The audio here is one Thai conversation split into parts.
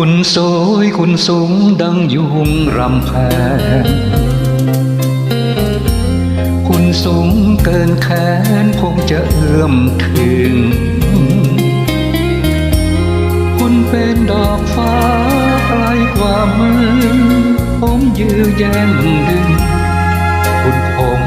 คุณสวยคุณสูงดังยุงรำแพงคุณสูงเกินแขนคงจะเอื้อมถึง คุณเป็นดอกฟ้าไกลกว่ามือผมยื้อแย่งดึง คุณคง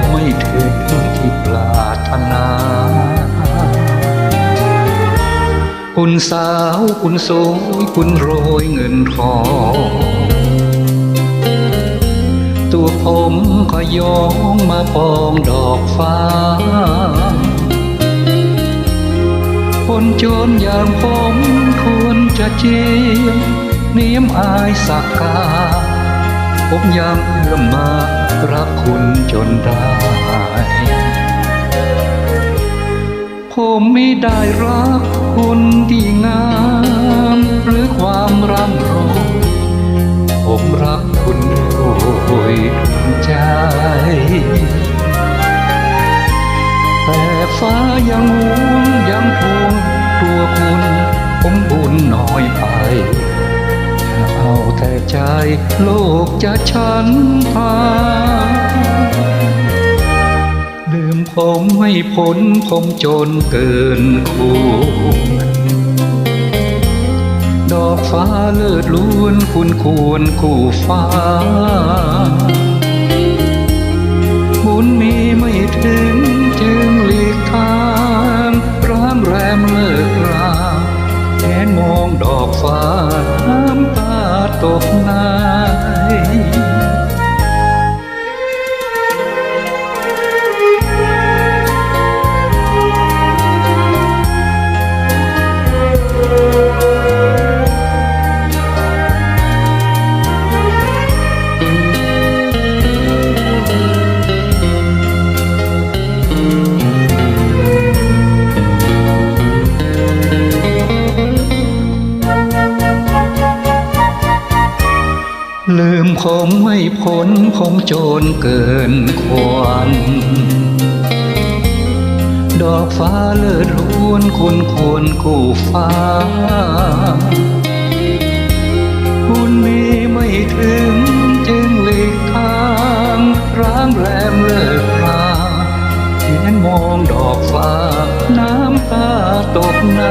คุณสาวคุณสวยคุณโรยเงินทองตัวผมก็ยองมาปองดอกฟ้า คนจนอย่างผมควรจะเจียมเนียมอายสักกา ผมยังเอื้อมมารักคุณจนได้ผมไม่ได้รัก คุณที่งามหรือความร่ำรวยผมรักคุณด้วยใจแต่ฟ้ายังหวงยังทวงตัวคุณผมบุญน้อยไปเอาแต่ใจโลกจะฉันพา ผมไม่พ้นผมจนเกินคู่ดอกฟ้าเลิศล้วนคุณควรคู่ฟ้า บุญมีไม่ถึงจึงหลีกทางร้างแรมเลิกราแค่มองดอกฟ้าน้ำตาตกนลื มผมไม่พ้นผมโจรเกินควร ดอกฟ้าเลิศล้วนคุณควรคู่ฟ้า คุณมีไม่ถึงจึงหลีกทางร้างแรมเลิกราเขียนมองดอกฟ้าน้ำตาตกใน